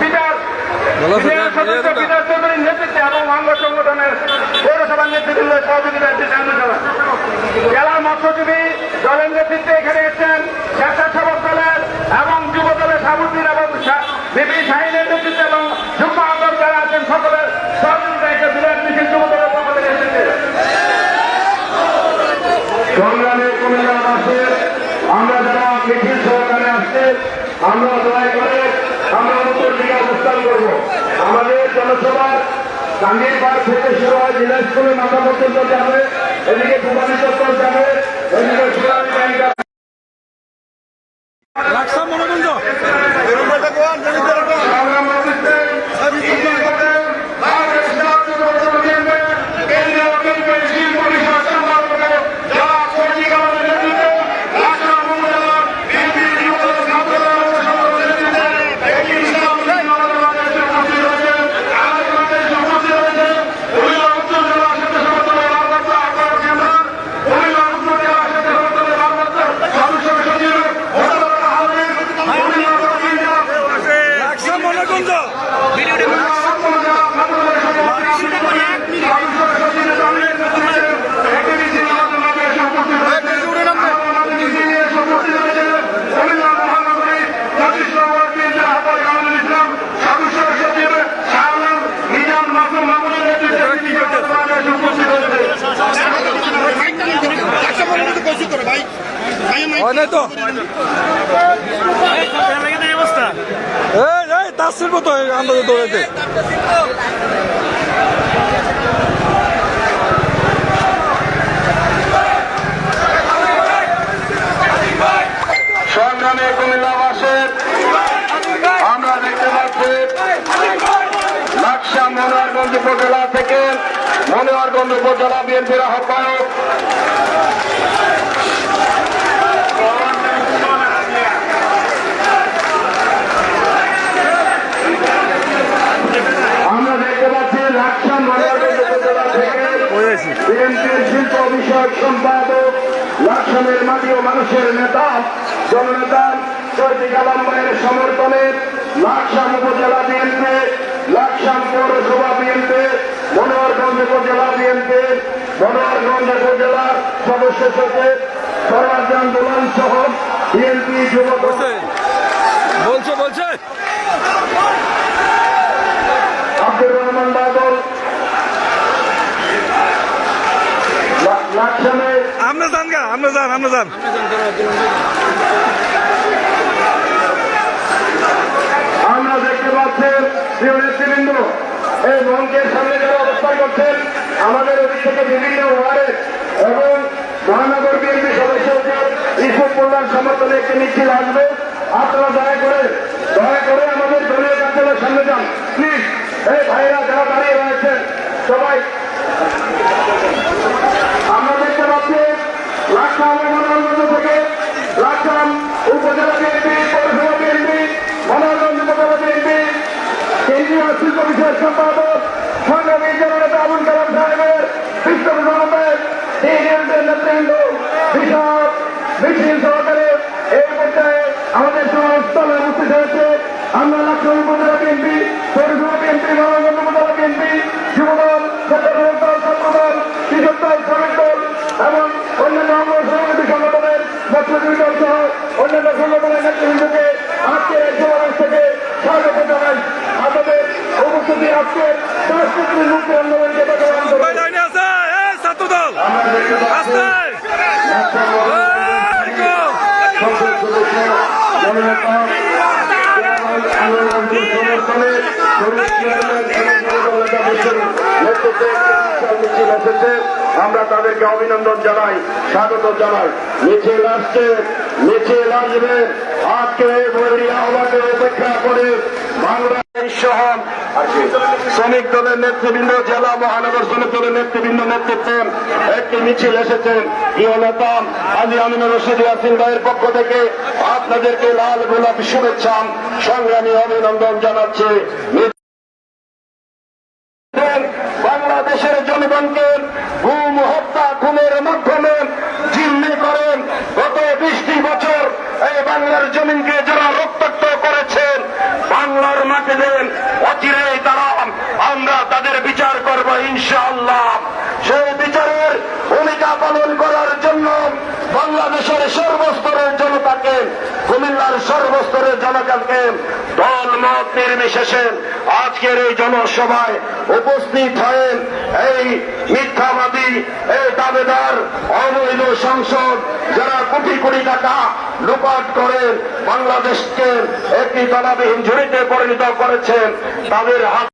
পিতার বলো, সিনিয়র সেটা সদস্য ক্লিয়ার পিতার চৌধুরীর নেতৃত্বে এবং অঙ্গ সংগঠনের পৌরসভার নেতৃবৃন্দের সহযোগিতা একটি মৎস্যজীবী দলের নেতৃত্বে এখানে এসেছেন স্বেচ্ছাসেবক দলের এবং যুব দলের সাবুদ্দিন এবং বিপি শাহিনের নেতৃত্বে এবং যুগ্ম আন্দোলন যারা আছেন সকলের সহযোগিতা একটা বিরাট মিছিল যুব দলের পক্ষ থেকে এসেছে সংগ্রামে কুমিল্লাবাসীর আমরা যারা মিছিল সহকারে আসছে আমরা উত্তর দিকে অবস্থান করব আমাদের জনসভা গান্ধীর পার্ক থেকে শুরু হয় জেলা স্কুলের মাথা পর্যন্ত যাবে এদিকে ভুবানী চত্বর যাবে এদিকে ব্যাংক যাবে। রাখসাম মনোরঞ্জ সংগ্রাম করতেছে, ইন্ডিয়া করতে, বাংলাদেশ জাতীয় দল কেন্দ্রে, কেন্দ্রীয় কেন্দ্রের শিল্প পরিষদ সম্পর্কে যারা পলিটিক্যাল আমাদের নেতৃত্বে, রাষ্ট্র উপজেলা, বিএনপি, যুবদল, ছাত্রদল, সকল নেতৃত্বে, একই ইসলাম আমাদের মাঝে এসে উপস্থিত হয়েছেন, আমাদের মাঝে এসে উপস্থিত হয়েছেন, কুমিল্লা উত্তর জেলা স্বেচ্ছাসেবক দলের ভারপ্রাপ্ত আহ্বায়ক কেন্দ্র, কুমিল্লা উত্তর জেলা স্বেচ্ছাসেবক দলের ভারপ্রাপ্ত সদস্য সচিব, মোতাবাক আহমেদ, কুমিল্লা দক্ষিণ জেলা রাখসাম মনোরঞ্জ হয় নাই তো। তাসির মতো আন্দাজে দৌড়াইতে? সংগ্রামে কুমিল্লাবাসের আমরা দেখতে পাচ্ছি লাকসা মনোয়ারগঞ্জ উপজেলা থেকে মনোয়ারগঞ্জ উপজেলা বিএনপির আহ্বায়ক আমরা দেখতে পাচ্ছি লাকসা মনোয়ারগঞ্জ উপজেলা হয়েছি। বিএনপির শিল্প বিষয়ক সম্পাদক লাকসামের মাটি ও মানুষের নেতা জননেতা সৈদিক আলম ভাইয়ের সমর্থনে লাকসাম উপজেলা বিএনপি লাকসাম পৌরসভা বিএনপি মনোহরগঞ্জ উপজেলা বিএনপি মনোহরগঞ্জ উপজেলা সদস্য সচিব সরাজ আন্দোলন সহ বিএনপি যুবক বলছে বলছে। আমরা যান গা আমরা যান আমরা যান আমরা দেখতে পাচ্ছেন এই মঞ্চের সামনে যারা অবস্থান করছেন, আমাদের ওদিক বিভিন্ন ওয়ার্ডে এবং মহানগর বিএনপি সদস্য ইসুফ মোল্লার সমর্থনে একটি মিছিল আসবে। আপনারা দয়া করে দয়া করে সিনিয়রদের নেতৃবৃন্দ বিশাল মিছিল সহকারে এই পর্যায়ে আমাদের সমাজস্থলে উপস্থিত হয়েছে আমরা লাকসাম উপজেলা বিএনপি, পৌরসভা বিএনপি মনোরঞ্জন উপজেলা বিএনপি, যুবদল, ছাত্রদল ছাত্রদল, কৃষক দল, শ্রমিক দল এবং অন্যান্য অঙ্গ সহযোগী সংগঠনের মৎস্যজীবী দল সহ অন্যান্য সংগঠনের নেতৃবৃন্দকে আজকে এই সমাবেশ থেকে স্বাগত জানাই। আপনাদের উপস্থিতি আজকে সাংস্কৃতিক মুক্তি আন্দোলনকে প্রদান এই ছাত্র দল। আমরা দেখতে পাচ্ছি আস্তে এই, গো। সংসদ সদস্য জননেতা আন্দোলন সমর্থনে শরীর চেয়ারম্যান এবং যুবদল নেতাদের নেতৃত্বে একটি মিছিল এসেছে আমরা তাদেরকে অভিনন্দন জানাই স্বাগত জানাই। মিছিল আসছে। মিছিল আসবে আজকে এই বৈরী উপেক্ষা করে শ্রমিক দলের নেতৃবৃন্দ, জেলা মহানগর শ্রমিক দলের নেতৃবৃন্দ নেতৃত্বে একটি মিছিল এসেছেন প্রিয় নেতা আজি আমিনুর রশিদ ইয়াসিন ভাইয়ের পক্ষ থেকে আপনাদেরকে লাল গোলাপি শুভেচ্ছা, সংগ্রামী অভিনন্দন জানাচ্ছে। বাংলাদেশের জনগণকে ঘুম হত্যা ঘুমের মাধ্যমে জিম্মি করেন। গত বিশটি বছর এই বাংলার জমিনকে যারা রক্তাক্ত করেছেন, বাংলার মাটিতে অচিরেই তারা, আমরা তাদের বিচার করব ইনশাআল্লাহ। বাংলাদেশের সর্বস্তরের জনতাকে, কুমিল্লার সর্বস্তরের জনতাকে দল মত নির্বিশেষে আজকের এই জনসভায় উপস্থিত হয়ে এই মিথ্যাবাদী, এই দাবেদার, অবৈধ সংসদ যারা কোটি কোটি টাকা লুপাট করে বাংলাদেশকে একটি তলাবিহীন ঝুড়িতে পরিণত করেছেন তাদের হাত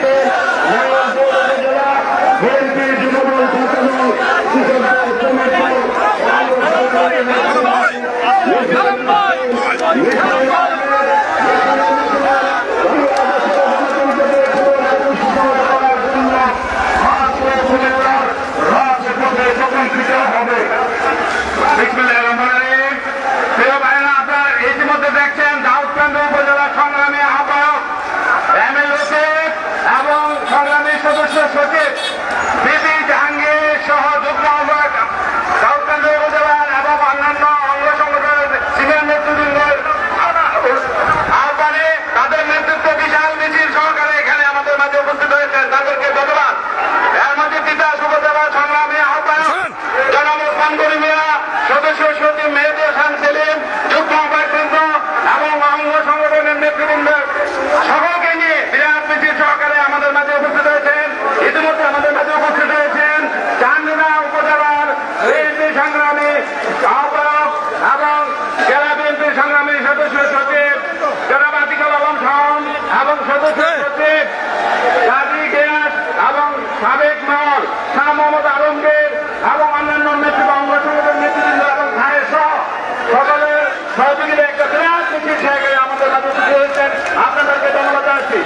Amen. দল শাহ মোহাম্মদ আলমগীর এবং অন্যান্য নেতৃবঙ্গ সংগঠন নেতৃবৃন্দ এবং ভাইয়ের সহ সকলের সহযোগীরা একটা বিরাট মিছিল আমাদের রাজনীতি হয়েছেন আপনাদেরকে ধন্যবাদ জানাচ্ছি।